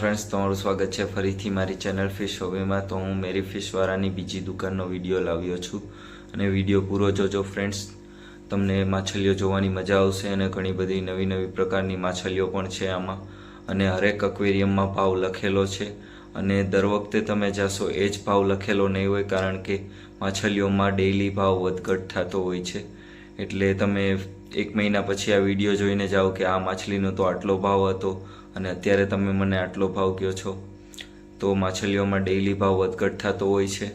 તમારું સ્વાગત છે ફરીથી મારી ચેનલ ફિશ હોબીમાં તો હું મેરી ફિશવાળાની બીજી દુકાનનો વીડિયો લાવ્યો છું. અને વીડિયો પૂરો જોજો ફ્રેન્ડ્સ તમને માછલીઓ જોવાની મજા આવશે અને ઘણી બધી નવી નવી પ્રકારની માછલીઓ પણ છે આમાં. અને હરેક અક્વેરિયમમાં ભાવ લખેલો છે. અને દર વખતે તમે જાશો એ જ ભાવ લખેલો નહીં હોય, કારણ કે માછલીઓમાં ડેઇલી ભાવ વધઘટ થતો હોય છે. એટલે તમે એક મહિના પછી આ વીડિયો જોઈને જાઓ કે આ માછલીનો તો આટલો ભાવ હતો અને અત્યારે તમે મને આટલો ભાવ કહો છો. તો માછલીઓમાં ડેઈલી ભાવ વધઘટ થતો હોય છે.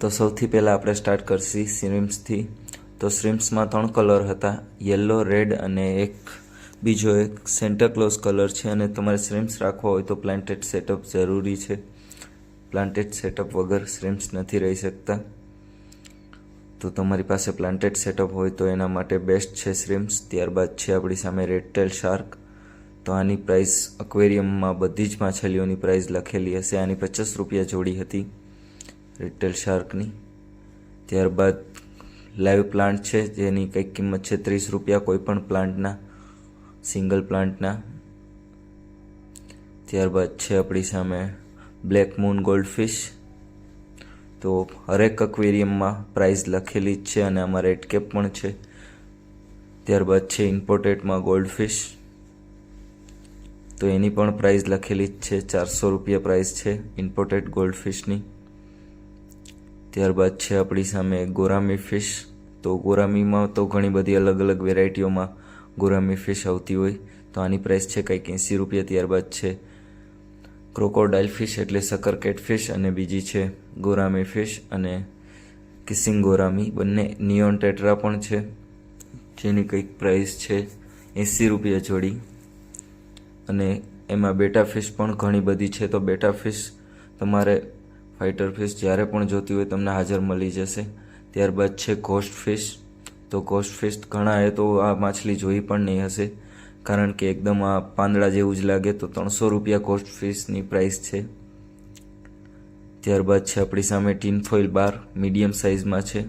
તો સૌથી પહેલાં આપણે સ્ટાર્ટ કરશી શ્રીમ્સથી તો શ્રીમ્સમાં ત્રણ કલર હતા. યલો રેડ અને એક બીજો એક સેન્ટાક્લોઝ કલર છે અને તમારે શ્રીમ્સ રાખવા હોય તો પ્લાન્ટેડ સેટઅપ જરૂરી છે. પ્લાન્ટેડ સેટઅપ વગર શ્રીમ્સ નથી રહી શકતા. તો તમારી પાસે પ્લાન્ટેડ સેટઅપ હોય તો એના માટે બેસ્ટ છે શ્રીમ્સ ત્યારબાદ છે આપણી સામે રેડ શાર્ક તો આની પ્રાઇસ અક્વેરિયમમાં બધી જ માછલીઓની પ્રાઇસ લખેલી હશે. આની પચાસ રૂપિયા જોડી હતી રેડ શાર્કની ત્યારબાદ લાઈવ પ્લાન્ટ છે, જેની કંઈક કિંમત છે ત્રીસ રૂપિયા કોઈ પણ પ્લાન્ટના સિંગલ પ્લાન્ટના ત્યારબાદ છે આપણી સામે બ્લેક મૂન ગોલ્ડફિશ તો હરેક અક્વેરિયમમાં પ્રાઇસ લખેલી જ છે અને આમાં રેડ પણ છે. ત્યારબાદ છે ઇમ્પોર્ટેડમાં ગોલ્ડફિશ તો એની પણ પ્રાઇસ લખેલી જ છે, ચારસો રૂપિયા પ્રાઇસ છે ઇમ્પોર્ટેડ ગોલ્ડફિશની ત્યારબાદ છે આપણી સામે ગોરામી ફિશ તો ગોરામીમાં તો ઘણી બધી અલગ અલગ વેરાયટીઓમાં ગોરામી ફિશ આવતી હોય. તો આની પ્રાઇસ છે કંઈક એંસી રૂપિયા. ત્યારબાદ છે ક્રોકોડાઇલ ફિશ એટલે સકર ફિશ અને બીજી છે ગોરામી ફિશ અને કિસિંગ ગોરામી બંને નિયોન ટેટ્રા પણ છે, જેની કંઈક પ્રાઇસ છે એંસી રૂપિયા જોડી. અને એમાં બેટા ફિશ પણ ઘણી બધી છે, તો બેટા ફિશ તમારે ફાઇટર ફિશ જ્યારે પણ જોતી હોય તમને હાજર મળી જશે. ત્યારબાદ છે કોસ્ટ ફિશ, તો કોસ્ટ ફિશ ઘણા એ તો આ માછલી જોઈ પણ નહીં હશે. કારણ કે એકદમ આ પાંદડા જેવું જ લાગે તો ત્રણસો રૂપિયા કોસ્ટ ફીસની પ્રાઇસ છે. ત્યારબાદ છે આપણી સામે ટીન ફોઇલ બાર મીડિયમ સાઇઝમાં છે.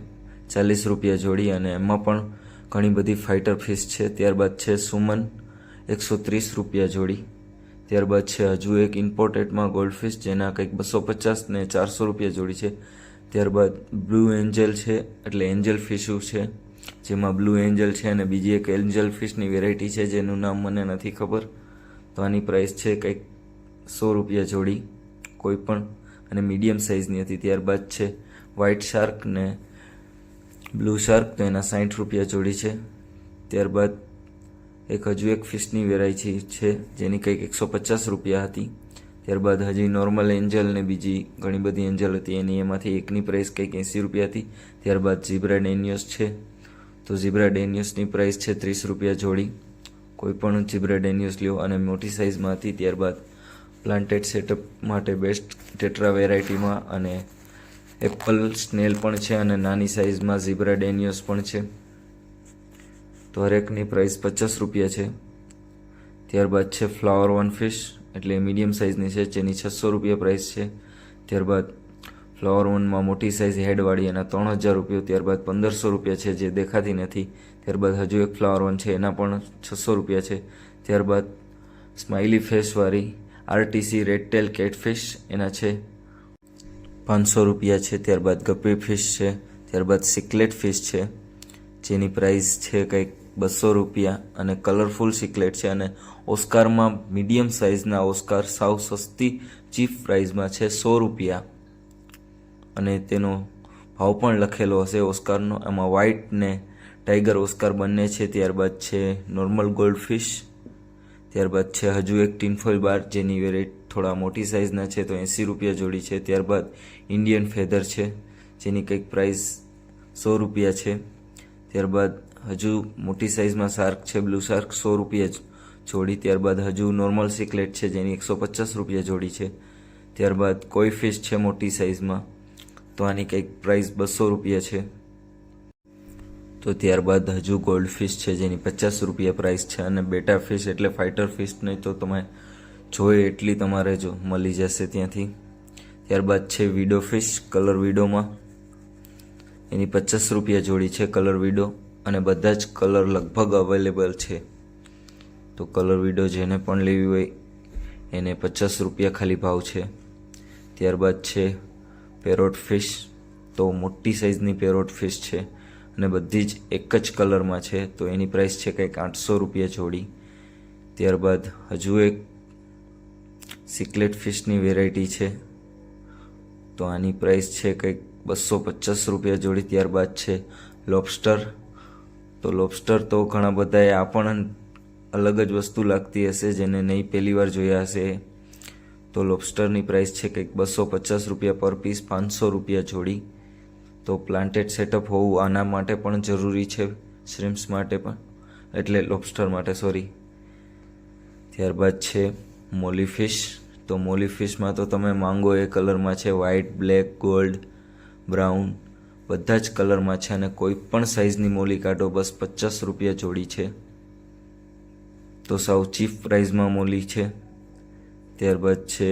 ચાલીસ રૂપિયા જોડી અને એમાં પણ ઘણી બધી ફાઇટર ફિશ છે. ત્યારબાદ છે સુમન, એકસો ત્રીસ રૂપિયા જોડી. ત્યારબાદ છે હજુ એક ઇમ્પોર્ટેડમાં ગોલ્ડફિશ જેના કંઈક બસો પચાસ ને ચારસો રૂપિયા જોડી છે. ત્યારબાદ બ્લુ એન્જલ છે, એટલે એન્જલ ફિશું છે? જેમાં બ્લુ એન્જલ છે અને બીજી એક એન્જલ ફિશની વેરાયટી છે, જેનું નામ મને નથી ખબર. તો આની પ્રાઇસ છે કંઈક સો રૂપિયા જોડી, કોઈ પણ. અને મીડિયમ સાઇઝની હતી, ત્યારબાદ છે વ્હાઇટ શાર્ક ને બ્લુ શાર્ક તો એના સાઠ રૂપિયા જોડી છે. ત્યારબાદ એક હજુ એક ફિશની વેરાયટી છે, જેની કંઈક એકસો પચાસ રૂપિયા હતી. ત્યારબાદ હજી નોર્મલ એન્જલ ને બીજી ઘણી બધી એન્જલ હતી, એની એમાંથી એકની પ્રાઇસ કંઈક એંસી રૂપિયા હતી. ત્યારબાદ ઝીબ્રા ડેનિયસ છે. તો ઝીબ્રા ડેનિયસની પ્રાઇસ છે ત્રીસ રૂપિયા જોડી. કોઈ પણ ઝીબ્રા ડેનિયસ લ્યો અને મોટી સાઇઝમાં હતી ત્યારબાદ પ્લાન્ટેડ સેટઅપ માટે બેસ્ટ ટેટ્રા વેરાયટીમાં અને એપલ સ્નેલ પણ છે અને નાની સાઇઝમાં ઝીબ્રા ડેનિયસ પણ છે. તો હરેકની પ્રાઇસ પચાસ રૂપિયા છે. ત્યારબાદ છે ફ્લાવર વન ફિશ, એટલે મીડિયમ સાઇઝની છે, જેની છસો રૂપિયા પ્રાઇસ છે. ત્યારબાદ ફ્લાવર વનમાં મોટી સાઇઝ હેડવાળી એના ત્રણ હજાર રૂપિયા ત્યારબાદ પંદરસો રૂપિયા છે જે દેખાતી નથી. ત્યારબાદ હજુ એક ફ્લાવર વન છે, એના પણ છસો રૂપિયા છે. ત્યારબાદ સ્માઇલી ફેસવાળી આરટીસી રેડ ટેલ કેટફિશ એના છે પાંચસો રૂપિયા છે. ત્યારબાદ ગપ્પી ફિશ છે, ત્યારબાદ સિકલેટ ફિશ છે, જેની પ્રાઇસ છે કંઈક બસો રૂપિયા અને કલરફુલ સિકલેટ છે અને ઓસ્કારમાં મીડિયમ સાઇઝના ઓસ્કાર સાવ સસ્તી ચીફ પ્રાઇઝમાં છે સો રૂપિયા. અને તેનો ભાવ પણ લખેલો હશે ઓસ્કારનો. એમાં વ્હાઇટ ને ટાઈગર ઓસ્કાર બંને છે, ત્યારબાદ છે નોર્મલ ગોલ્ડ ફિશ ત્યારબાદ છે હજુ એક ટીનફોઇલ બાર જેની વેરાઇટ થોડા મોટી સાઇઝના છે, તો એંસી રૂપિયા જોડી છે. ત્યારબાદ ઇન્ડિયન ફેધર છે, જેની કંઈક પ્રાઇસ સો રૂપિયા છે. ત્યારબાદ હજુ મોટી સાઇઝમાં શાર્ક છે બ્લુ શાર્ક સો રૂપિયા જોડી. ત્યારબાદ હજુ નોર્મલ સિકલેટ છે, જેની એકસો પચાસ રૂપિયા જોડી છે. ત્યારબાદ કોઈ ફિશ છે મોટી સાઇઝમાં તો આની કંઈક પ્રાઇસ બસો રૂપિયા છે. તો ત્યારબાદ હજુ ગોલ્ડ ફિશ છે, જેની પચાસ રૂપિયા પ્રાઇસ છે અને બેટા ફિશ એટલે ફાઇટર ફિશ નહીં તો તમે જોઈએ એટલી તમારે જો મળી જશે ત્યાંથી. ત્યારબાદ છે વિડો ફિશ કલર વિડોમાં એની પચાસ રૂપિયા જોડી છે કલર વિડો અને બધા જ કલર લગભગ અવેલેબલ છે. તો કલર વિડો જેને પણ લેવી હોય એને પચાસ રૂપિયા ખાલી ભાવ છે. ત્યારબાદ છે પેરોટ ફિશ તો મોટી સાઇઝની પેરોટ ફિશ છે અને બધી જ એક જ કલરમાં છે. તો એની પ્રાઇસ છે કંઈક આઠસો રૂપિયા જોડી. ત્યારબાદ હજુ એક સિકલેટ ફિશની વેરાયટી છે. તો આની પ્રાઇસ છે કંઈક બસો પચાસ રૂપિયા જોડી ત્યારબાદ છે લોબસ્ટર તો લોબસ્ટર તો ઘણા બધાએ આ પણ અલગ જ વસ્તુ લાગતી હશે જેને નહીં પહેલી વાર જોયા હશે. તો લોબસ્ટરની પ્રાઇસ છે કંઈક બસો પચાસ રૂપિયા પર પીસ પાંચસો રૂપિયા જોડી. તો પ્લાન્ટેડ સેટઅપ હોવું આના માટે પણ જરૂરી છે શ્રીમ્સ માટે પણ. એટલે લોબસ્ટર માટે સોરી ત્યારબાદ છે મોલી ફિશ તો મોલી ફિશમાં તો તમે માંગો એ કલરમાં છે વ્હાઇટ બ્લેક ગોલ્ડ બ્રાઉન બધા જ કલરમાં છે અને કોઈ પણ સાઇઝની મોલી કાઢો, બસ પચાસ રૂપિયા જોડી છે. તો સાવ ચીપ પ્રાઇઝમાં મોલી છે. ત્યારબાદ છે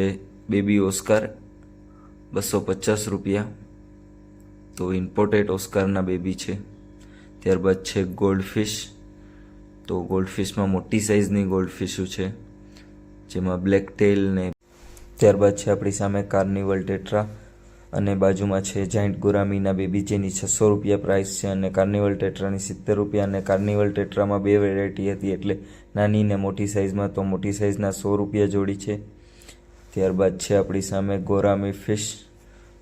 બેબી ઓસ્કાર બસો પચાસ રૂપિયા. તો ઇમ્પોર્ટેડ ઓસ્કારના બેબી છે. ત્યારબાદ છે ગોલ્ડ ફિશ તો ગોલ્ડ ફિશમાં મોટી સાઇઝની ગોલ્ડ ફિશો છે, જેમાં બ્લેક ટેલ ને ત્યારબાદ છે આપણી સામે કાર્નિવલ ટેટ્રા અને બાજુમાં છે જાઇન્ટ ગુરામીના બેબી, જેની છસો રૂપિયા પ્રાઇસ છે અને કાર્નિવલ ટેટ્રાની સિત્તેર રૂપિયા અને કાર્નિવલ ટેટ્રામાં બે વેરાયટી હતી એટલે નાની ને મોટી સાઇઝમાં, તો મોટી સાઇઝના સો રૂપિયા જોડી છે. ત્યારબાદ છે આપણી સામે ગોરામી ફિશ.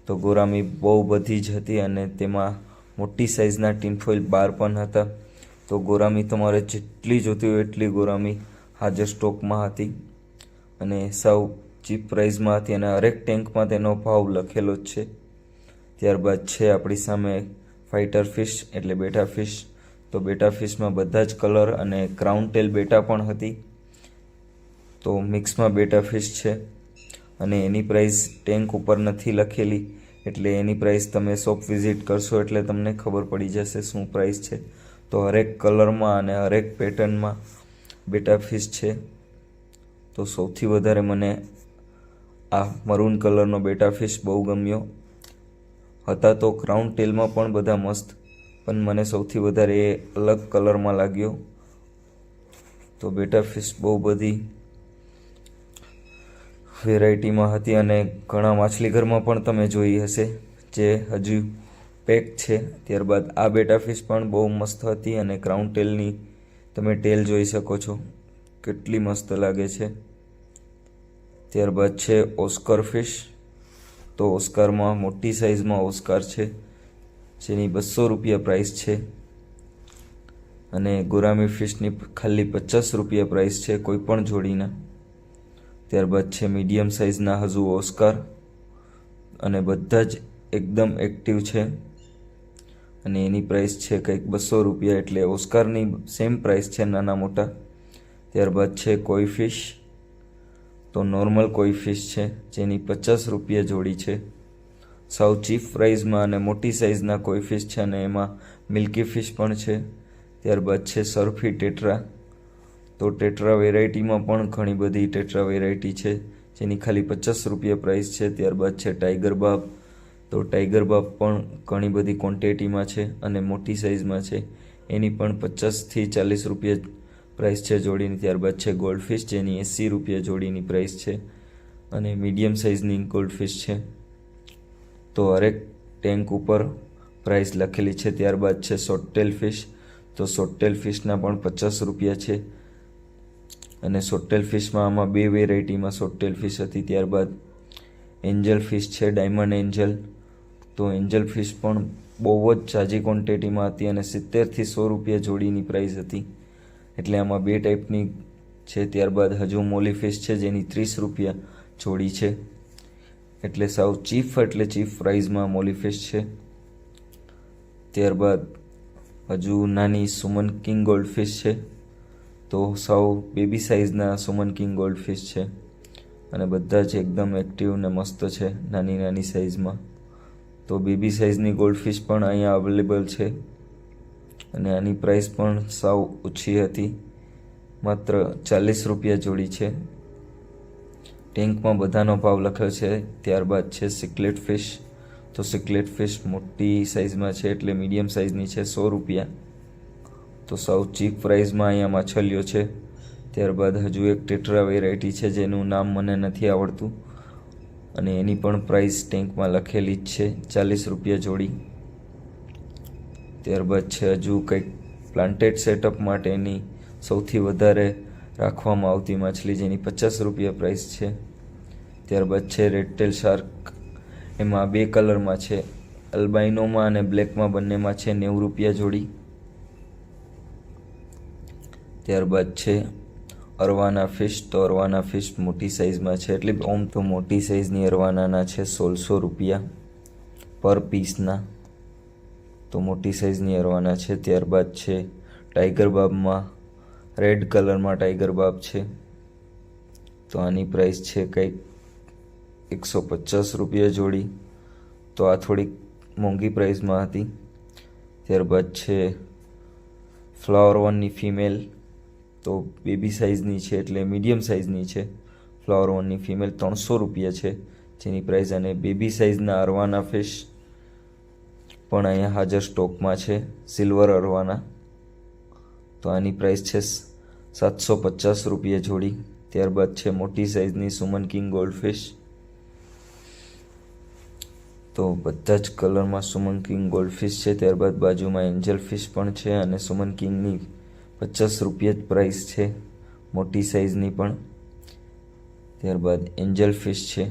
તો ગોરામી બહુ બધી જ હતી અને તેમાં મોટી સાઇઝના ટીનફોઇલ બાર પણ હતા. તો ગોરામી તમારે જેટલી જોતી હોય એટલી ગોરામી હાજર સ્ટોકમાં હતી. અને સાવ ચીપ પ્રાઇઝમાં હતી અને હરેક ટેન્કમાં તેનો ભાવ લખેલો જ છે. ત્યારબાદ છે આપણી સામે ફાઇટર ફિશ એટલે બેટા ફિશ તો બેટા ફિશમાં બધા જ કલર અને ક્રાઉન ટેલ બેટા પણ હતી. તો મિક્સમાં બેટા ફિશ છે. અને એની પ્રાઇસ ટેન્ક ઉપર નથી લખેલી, એટલે એની પ્રાઇસ તમે શોપ વિઝિટ કરશો એટલે તમને ખબર પડી જશે શું પ્રાઇસ છે. તો હરેક કલરમાં અને હરેક પેટર્નમાં બેટા ફિશ છે. તો સૌથી વધારે મને આ મરૂન કલરનો બેટા ફિશ બહુ ગમ્યો. હતા તો ક્રાઉન ટેલમાં પણ બધા મસ્ત, પણ મને સૌથી વધારે એ અલગ કલરમાં લાગ્યો. તો બેટા ફિશ બહુ બધી વેરાયટીમાં હતી અને ઘણા માછલીઘરમાં પણ તમે જોઈ હશે, જે હજુ પેક છે. ત્યારબાદ આ બેટા ફિશ પણ બહુ મસ્ત હતી અને ક્રાઉન ટેલની તમે ટેલ જોઈ શકો છો. કેટલી મસ્ત લાગે છે. ત્યારબાદ છે ઓસ્કર ફિશ. તો ઓસ્કારમાં મોટી સાઇઝમાં ઓસ્કાર છે, જેની બસો રૂપિયા પ્રાઇસ છે. અને ગુરામી ફિશની ખાલી પચાસ રૂપિયા પ્રાઇસ છે, કોઈ પણ જોડીના. ત્યારબાદ છે મીડિયમ સાઇઝના હજુ ઓસ્કાર અને બધા જ એકદમ એક્ટિવ છે. અને એની પ્રાઇસ છે કંઈક બસો રૂપિયા એટલે ઓસ્કારની સેમ પ્રાઇસ છે નાના મોટા. ત્યારબાદ છે કોઈ ફિશ. તો નોર્મલ કોઈ ફિશ છે જેની પચાસ રૂપિયા જોડી છે. સાવ ચીફ પ્રાઇઝમાં અને મોટી સાઇઝના કોઈ ફિશ છે અને એમાં મિલ્કી ફિશ પણ છે. ત્યારબાદ છે સરફી ટેટ્રા. તો ટેટ્રા વેરાયટીમાં પણ ઘણી બધી ટેટ્રા વેરાયટી છે, જેની ખાલી પચાસ રૂપિયા પ્રાઇસ છે. ત્યારબાદ છે ટાઈગર બાપ. તો ટાઈગર બાપ પણ ઘણી બધી ક્વોન્ટિટીમાં છે અને મોટી સાઇઝમાં છે. એની પણ પચાસથી ચાલીસ રૂપિયા પ્રાઇસ છે જોડીની. ત્યારબાદ છે ગોલ્ડફિશ જેની એંસી રૂપિયા જોડીની પ્રાઇસ છે અને મીડિયમ સાઇઝની ગોલ્ડફિશ છે. તો હરેક ટેન્ક ઉપર પ્રાઇસ લખેલી છે. ત્યારબાદ છે સોટેલ ફિશ તો સોટેલ ફિશના પણ પચાસ રૂપિયા છે. અને સોટેલ ફિશમાં આમાં બે વેરાયટીમાં સોટેલ ફિશ હતી ત્યારબાદ એન્જલ ફિશ છે, ડાયમંડ એન્જલ. તો એન્જલ ફિશ પણ બહુ જ ઝાઝી ક્વોન્ટિટીમાં હતી અને સિત્તેરથી સો રૂપિયા જોડીની પ્રાઇસ હતી. એટલે આમાં બે ટાઈપની છે, ત્યારબાદ હજુ મોલી ફિશ છે, જેની ત્રીસ રૂપિયા જોડી છે. એટલે સાવ ચીફ એટલે ચીફ પ્રાઇઝમાં મોલી ફિશ છે. ત્યારબાદ હજુ નાની સુમન કિંગ ગોલ્ડ ફિશ છે. તો સાવ બેબી સાઇઝના સુમન કિંગ ગોલ્ડ ફિશ છે. અને બધા જ એકદમ એક્ટિવ ને મસ્ત છે, નાની નાની સાઇઝમાં તો બેબી સાઇઝની ગોલ્ડ ફિશ પણ અહીંયા અવેલેબલ છે. અને આની પ્રાઇસ પણ સાવ ઓછી હતી. માત્ર ચાલીસ રૂપિયા જોડી છે. ટેન્કમાં બધાનો ભાવ લખ્યો છે, ત્યારબાદ છે સિકલેટ ફિશ તો સિકલેટ ફિશ મોટી સાઇઝમાં છે, એટલે મીડિયમ સાઇઝની છે, સો રૂપિયા. તો સૌ ચીક પ્રાઇઝમાં અહીંયા માછલીઓ છે. ત્યારબાદ હજુ એક ટેટ્રા વેરાયટી છે જેનું નામ મને નથી આવડતું. અને એની પણ પ્રાઇસ ટેન્કમાં લખેલી જ છે, ચાલીસ રૂપિયા જોડી. ત્યારબાદ છે હજુ કંઈક પ્લાન્ટેડ સેટઅપ માટેની સૌથી વધારે રાખવામાં આવતી માછલી જેની પચાસ રૂપિયા પ્રાઇસ છે. ત્યારબાદ છે રેડટેલ શાર્ક એમાં બે કલરમાં છે અલ્બાઇનોમાં અને બ્લેકમાં બંનેમાં છે નેવું રૂપિયા જોડી. ત્યારબાદ છે, અરવાના ફિશ તો અરવાના ફિશ મોટી સાઇઝમાં છે, એટલે ઓમ તો મોટી સાઇઝની અરવાનાના છે, સોળસો રૂપિયા પર પીસના. તો મોટી સાઇઝની અરવાના છે, ત્યારબાદ છે ટાઈગર બાબમાં રેડ કલરમાં ટાઈગર બાબ છે. તો આની પ્રાઇસ છે કંઈક એકસો પચાસ રૂપિયા જોડી. તો આ થોડીક મોંઘી પ્રાઇસમાં હતી. ત્યારબાદ છે, ફ્લાવર વનની ફિમેલ તો બેબી સાઇઝની છે એટલે મીડિયમ સાઇઝની છે. ફ્લાવર વનની ફિમેલ ત્રણસો રૂપિયા છે. જેની પ્રાઇસ અને બેબી સાઇઝના અરવાના ફિશ પણ અહીંયા હાજર સ્ટોકમાં છે. Silver arowana. તો આની પ્રાઇસ છે સાતસો પચાસ રૂપિયા જોડી. ત્યારબાદ છે મોટી સાઇઝની સુમન કિંગ ગોલ્ડફિશ તો બધા જ કલરમાં સુમન કિંગ ગોલ્ડફિશ છે. ત્યારબાદ બાજુમાં એન્જલ ફિશ પણ છે અને સુમન કિંગની પચાસ રૂપિયા જ પ્રાઇસ છે. મોટી સાઇઝની પણ. ત્યારબાદ એન્જલ ફિશ છે.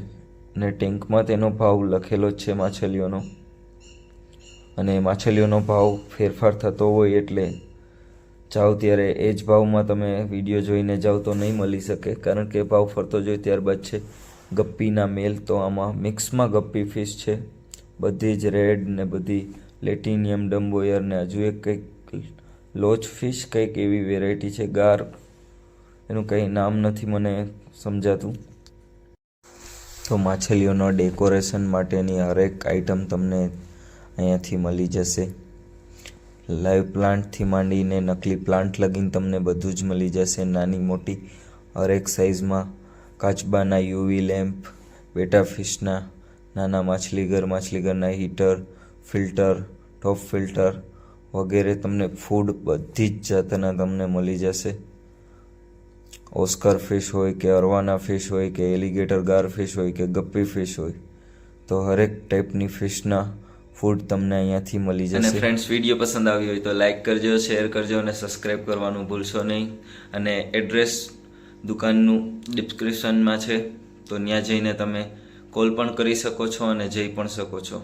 અને ટેન્કમાં તેનો ભાવ લખેલો જ છે માછલીઓનો. અને માછલીઓનો ભાવ ફેરફાર થતો હોય એટલે જાઓ ત્યારે એ જ ભાવમાં તમે વીડિયો જોઈને જાઓ તો નહીં મળી શકે. કારણ કે ભાવ ફરતો જોઈએ ત્યારબાદ છે. ગપ્પીના મેલ તો આમાં મિક્સમાં ગપ્પી ફિશ છે. બધી જ રેડ ને બધી લેટિનિયમ ડમ્બોયર ને હજુ એક કંઈક લોચ ફિશ કંઈક એવી વેરાયટી છે, ગાર. એનું કંઈ નામ નથી મને સમજાતું. તો માછલીઓના ડેકોરેશન માટેની હરેક આઈટમ તમને અહીંયાથી મળી જશે. લાઈવ પ્લાન્ટથી માંડીને નકલી પ્લાન્ટ લગીને તમને બધું જ મળી જશે, નાની મોટી. હરેક સાઇઝમાં કાચબાના યુવી લેમ્પ, બેટા ફિશના, નાના માછલીઘર માછલીઘરના હીટર, ફિલ્ટર, ટોપ ફિલ્ટર વગેરે તમને ફૂડ બધી જ જાતના તમને મળી જશે. ઓસ્કર ફિશ હોય કે અરવાના ફિશ હોય કે એલિગેટર ગાર ફિશ હોય કે ગપ્પી ફિશ હોય તો હરેક ટાઈપની ફિશના ફૂડ તમને અહીંયાથી મળી જશે. અને ફ્રેન્ડ્સ વીડિયો પસંદ આવ્યો હોય તો લાઈક કરજો શેર કરજો અને સબસ્ક્રાઈબ કરવાનું ભૂલશો નહીં. અને એડ્રેસ દુકાનનું ડિસ્ક્રિપ્શનમાં છે તો ત્યાં જઈને તમે કોલ પણ કરી શકો છો અને જઈ પણ શકો છો.